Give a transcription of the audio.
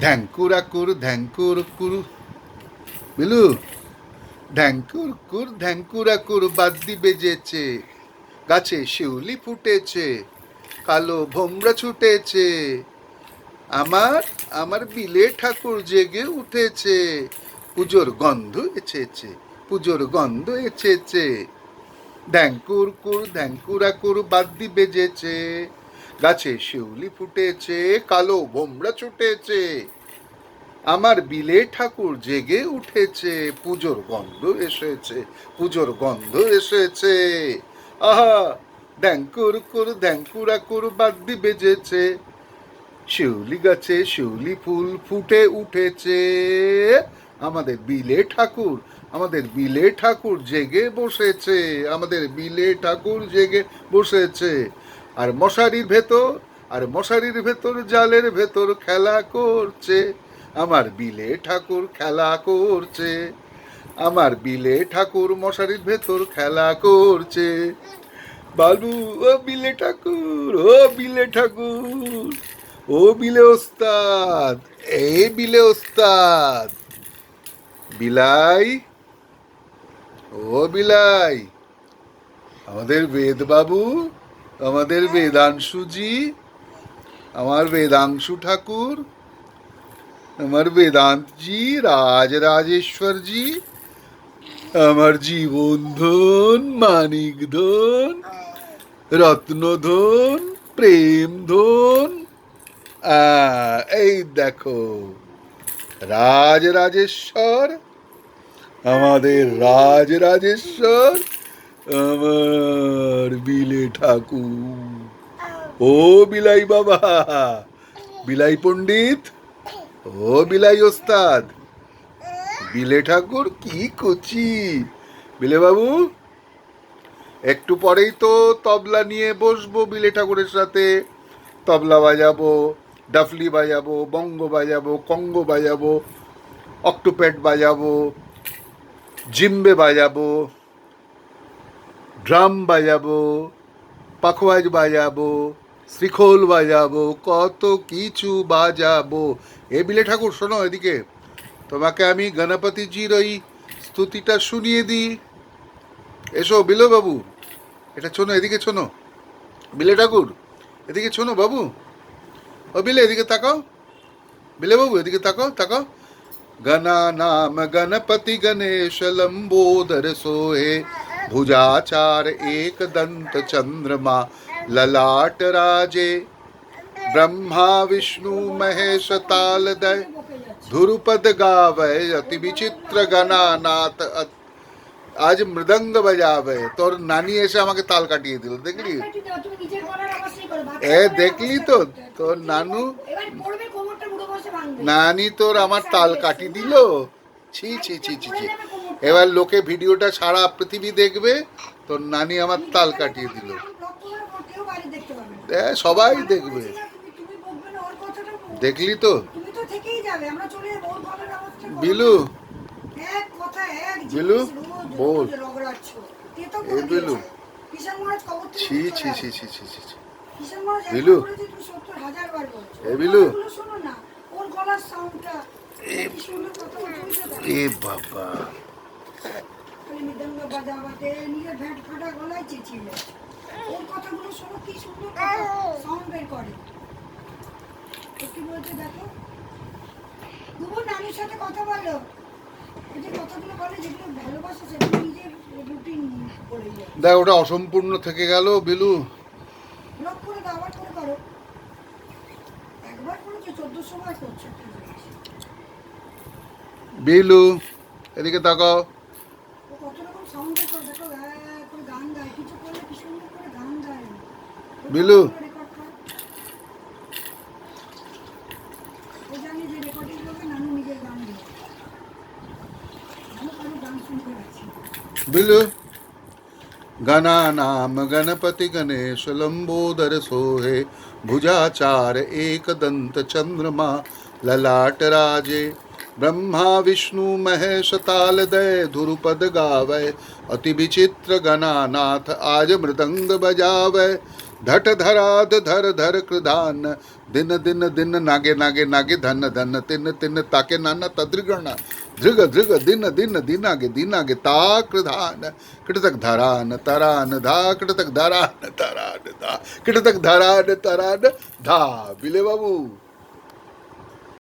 ধ্যাঙ্কুরা কুর ধ্যাঙ্কুর কুরু। বিলু ধ্যাঙ্কুর কুর ধ্যাঙ্কুরা কুর বাদ্যি বেজেছে গাছে শিউলি ফুটেছে কালো ভোমরা ছুটেছে আমার আমার বিলে ঠাকুর জেগে উঠেছে পুজোর গন্ধ এসেছে পুজোর গন্ধ এসেছে ধ্যাঙ্কুর কুর ধ্যাঙ্কুরা কুর বাদ্যি বেজেছে গাছে শিউলি ফুটেছে, কালো ভোমরা ছুটেছে। আমার বিলে ঠাকুর জেগে উঠেছে, পুজোর গন্ধ এসেছে, পুজোর গন্ধ এসেছে। আহা দ্যাঙ্কুর কুর দ্যাঙ্কুরা কুর বাদ্যি বেজেছে। শিউলি গাছে শিউলি ফুল ফুটে উঠেছে। আমাদের বিলে ঠাকুর, আমাদের বিলে ঠাকুর জেগে বসেছে, আমাদের বিলে ঠাকুর জেগে বসেছে। আর মশারির ভেতর, আর মশারির ভেতর, জালের ভেতর খেলা করছে। আমার বিলে ঠাকুর খেলা করছে। আমার বিলে ঠাকুর মশারির ভেতর খেলা করছে। বালু, ও বিলে ঠাকুর, ও বিলে ঠাকুর, ও বিলে ওস্তাদ এ বিলে ওস্তাদ। বিলাই, ও বিলাই, আমাদের বেদ বাবু আমাদের বেদাংশুজি আমার বেদাংশু ঠাকুর আমার বেদান্তজি রাজ রাজেশ্বরজি আমার জীবন ধন মানিক ধন রত্নধন প্রেম ধন আহ, এই দেখো রাজ রাজেশ্বর আমাদের রাজ রাজেশ্বর আমার বিলে ঠাকুর। ও বিলাই বাবা, বিলাই পণ্ডিত। ও বিলাই ওস্তাদ। বিলে ঠাকুর কি করছি বিলে বাবু, একটু পরেই তো তবলা নিয়ে বসবো বিলে ঠাকুরের সাথে। তবলা বাজাবো, ডাফলি বাজাবো, বঙ্গ বাজাবো, কঙ্গ বাজাবো, অক্টোপ্যাড বাজাবো, জিম্বে বাজাবো। ড্রাম বাজাবো, পাখোয়াজ বাজাবো, শ্রীখোল বাজাবো, কত কিছু বাজাবো। এ বিলে ঠাকুর, শোনো এদিকে। তোমাকে আমি গণপতিজির ওই স্তুতিটা শুনিয়ে দিই। এসো বিলো বাবু, এটা শোনো, এদিকে শোনো। বিলে ঠাকুর, এদিকে শোনো বাবু। ও বিলে, এদিকে তাকাও। বিলে বাবু, এদিকে তাকাও তাকাও। গণা নাম গণপতি গণেশ লম্বোদর সোহে। भुजाचार एक दंत चंद्रमा ललाट राजे ब्रह्मा विष्णु महेश ताल दय ध्रुपद गावय अति विचित्र गणानाथ अत- আজ মৃদঙ্গ বাজাবে তোর নানি এসে আমাকে তাল কাটিয়ে দিল দেখলি তুমি নিজের গলার আওয়াজটাই করো, বাচ্চা এ গলার দেখলি আওয়াজ তো করতে হবে। তোর নানু এবার পড়বে কোমরটা বুড়ো বসে ভাঙবে নানি তোর আমার তাল কাটি দিল ছি ছি ছি ছি ছি এবার লোকে ভিডিওটা সারা পৃথিবী দেখবে তোর নানি আমার তাল কাটিয়ে দিল। এ, সবাই দেখবে। দেখলি তো। বিলু বিলু, বল। এ বিলু। ছি ছি ছি ছি ছি ছি বিলু। বলেছে, তুমি 70,000 বার বলছো। এ বিলু। এ বাবা মৃদঙ্গ বাজাবাতে নিজের ভ্যাট ফাটা গলায় চেঁচিয়ে ওর কথাগুলো শোনো কি সুন্দর সাউন্ড বের করে। কি বলছে দেখো। দুবো নানির সাথে কথা বলো। বলে দেখ ওটা অসম্পূর্ণ থেকে গেল বিলু। ব্লক করে দাও बिलू। बिलु। गणानाम गणपति गणेश लंबोदर सोहे, भुजाचार एक दंत चंद्रमा, ललाट राजे, ब्रह्मा, विष्णु, महेश ताल दय धुरुपद गावय, अति विचित्र गणानाथ आज मृदंग बजावय। धट धराध धर धर कृधान दिन दिन दिन नागे नागे नागे धन धन तिन तिन ताके नाना तद्रिगण। धृग धृग दिन दिन दिनागे दिनागे ता कृधान कृतक धरान तरान धा कृतक धरान तरान धा। कृतक धरान तरान धा। बिले बाबू।